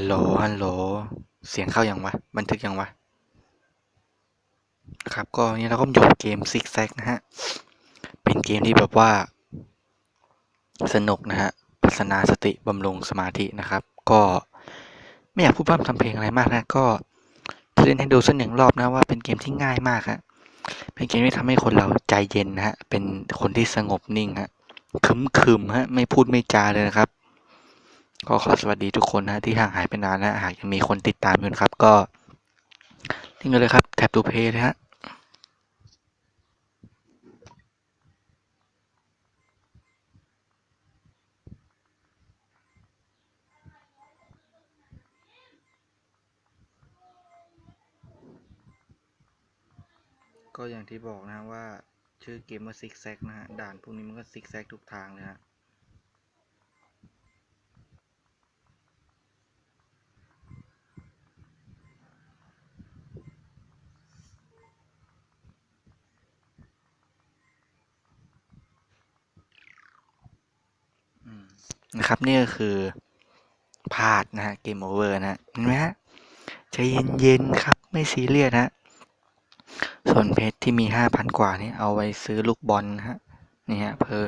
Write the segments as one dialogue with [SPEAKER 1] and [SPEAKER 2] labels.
[SPEAKER 1] ฮัลโหล ฮัลโหล เสียงเข้ายังวะ บันทึกยังวะ ครับ ก็นนี้เราก็อยู่เกมซิกแซกนะฮะ เป็นเกมที่แบบว่า สนุกนะฮะพัฒนาสติบำรุงสมาธินะครับ ก็ไม่อยากพูดพร่ำทำเพลงอะไรมากนะ ก็เล่นให้ดูสักหนึ่งรอบนะว่าเป็นเกมที่ง่ายมากฮะ เป็นเกมที่ทำให้คนเราใจเย็นนะฮะ เป็นคนที่สงบนิ่งฮะคึมคึมๆฮะ ไม่พูดไม่จาเลยนะครับ ก็ขอสวัสดีทุกคนนะที่ห่างหายไปนานนะหากยังมีคนติดตามอยู่ครับ ก็ทิ้งกันเลยครับ แท็บตูเพย์นะฮะก็อย่างที่บอกนะว่าชื่อเกมว่าซิกแซกนะฮะ ด่านพวกนี้มันก็ซิกแซกทุกทางเลยฮะ นะครับนี่ก็คือพลาดนะฮะเกมโอเวอร์นะเห็นไหมฮะใจเย็นๆครับไม่ซีเรียสฮะส่วนเพชรที่มีห้าพันกว่านี่เอาไว้ซื้อลูกบอลนะฮะนี่ฮะเพอ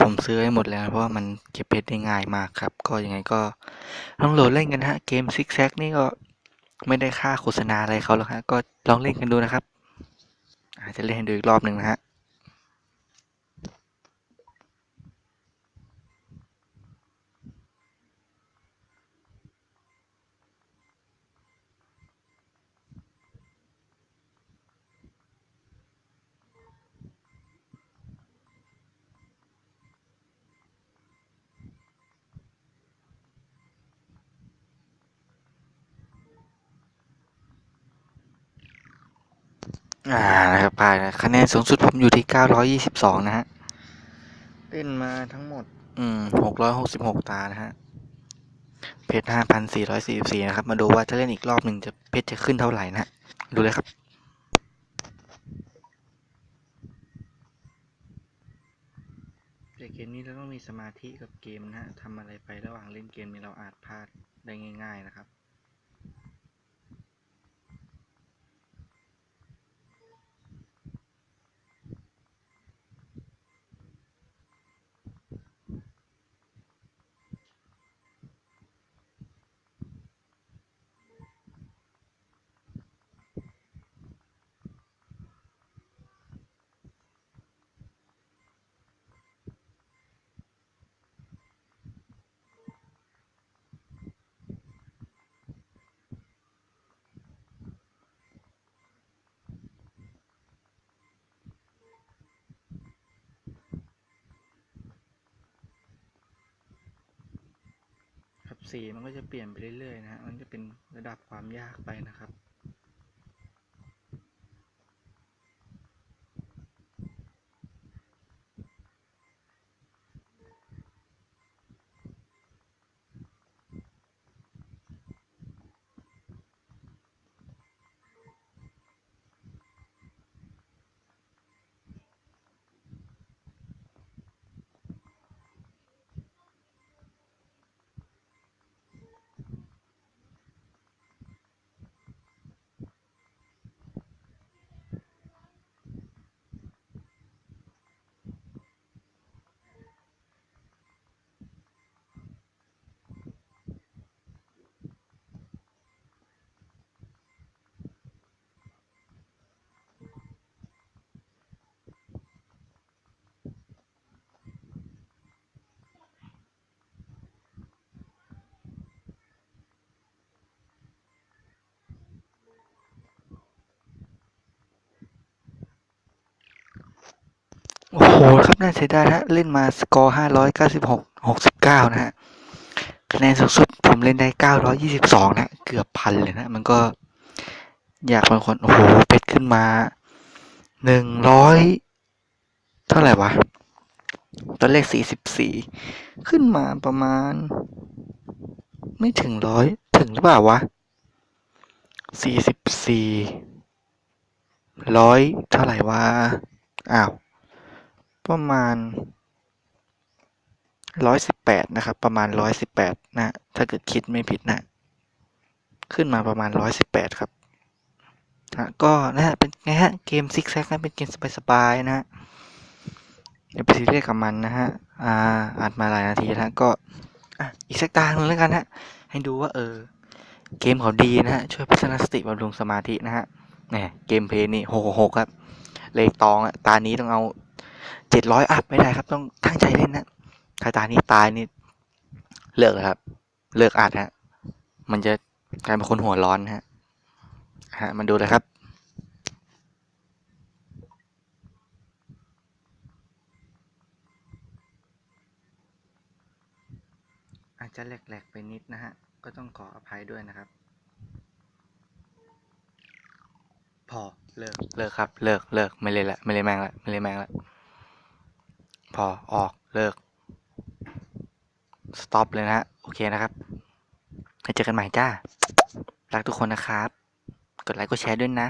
[SPEAKER 1] ผมซื้อไว้หมดแล้วเพราะว่ามันเก็บเพชรได้ง่ายมากครับ ก็ยังไงก็ลองโหลดเล่นกันฮะเกมซิกแซกนี่ก็ไม่ได้ค่าโฆษณาอะไรเขาหรอกฮะก็ลองเล่นกันดูนะครับอาจจะเล่นให้ดูอีกรอบหนึ่งนะฮะ อ่านะครับผ่านนะคะแนนสูงสุดผมอยู่ที่922นะฮะ เล่นมาทั้งหมด อืม666ตานะฮะ เพชร5,444นะครับ มาดูว่าจะเล่นอีกรอบหนึ่งจะเพชรจะขึ้นเท่าไหร่นะฮะดูเลยครับแต่เกมนี้เราต้องมีสมาธิกับเกมนะฮะทำอะไรไประหว่างเล่นเกมนี้เราอาจพลาดได้ง่าย ๆนะครับ สีมันก็จะเปลี่ยนไปเรื่อยๆนะฮะ มันจะเป็นระดับความยากไปนะครับ หครับน่าเสียดายฮะเล่นมาสกอร์ห้าร้อยเก้าสิบหกหกสิบเก้านะฮะคะแนนสูงสุดผมเล่นได้เก้าร้อยยี่สิบสองนะเกือบพันเลยนะ มันก็อยากบางคนโอ้โหเพชรขึ้นมาหนึ่งร้อยเท่าไหร่วะตอนเลขสี่สิบสี่ขึ้นมาประมาณ ไม่ถึงร้อยถึงหรือเปล่าวะสี่สิบสี่ร้อยเท่าไหร่วะอ้าว ประมาณร้อยสิบแปดนะครับ ประมาณร้อยสิบแปดนะ ถ้าเกิดคิดไม่ผิดนะ ขึ้นมาประมาณร้อยสิบแปดครับฮะก็นะฮะเป็นไงฮะ เกมซิกแซกนะเป็นเกมสบายๆนะฮะอย่าไปซีเรียสกับมันนะฮะ อ่าอัดมาหลายนาทีแล้วก็อ่อีกสักตาหนึ่งแล้วกันฮะ ให้ดูว่าเออ เกมเขาดีนะฮะ ช่วยพัฒนาสติบำรุงสมาธินะฮะแหมเกมเพลย์นี่หกหกครับ เลขตองอะตานี้ต้องเอา เจ็ดร้อยอัพไม่ได้ครับ ต้องตั้งใจเล่นนะถ้าตานี้ตายนี่เลิกเลยครับ เลิกอัดฮะ มันจะกลายเป็นคนหัวร้อนฮะฮะมันดูเลยครับอาจจะแหลกๆไปนิดนะฮะ ก็ต้องขออภัยด้วยนะครับ พอเลิกเลิกครับ เลิกเลิกไม่เล่นละ ไม่เล่นแมงละ ไม่เล่นแมงละ พอออกเลิกสต็อปเลยนะ โอเคนะครับไว้เจอกันใหม่จ้า รักทุกคนนะครับ กดไลค์กดแชร์ด้วยนะ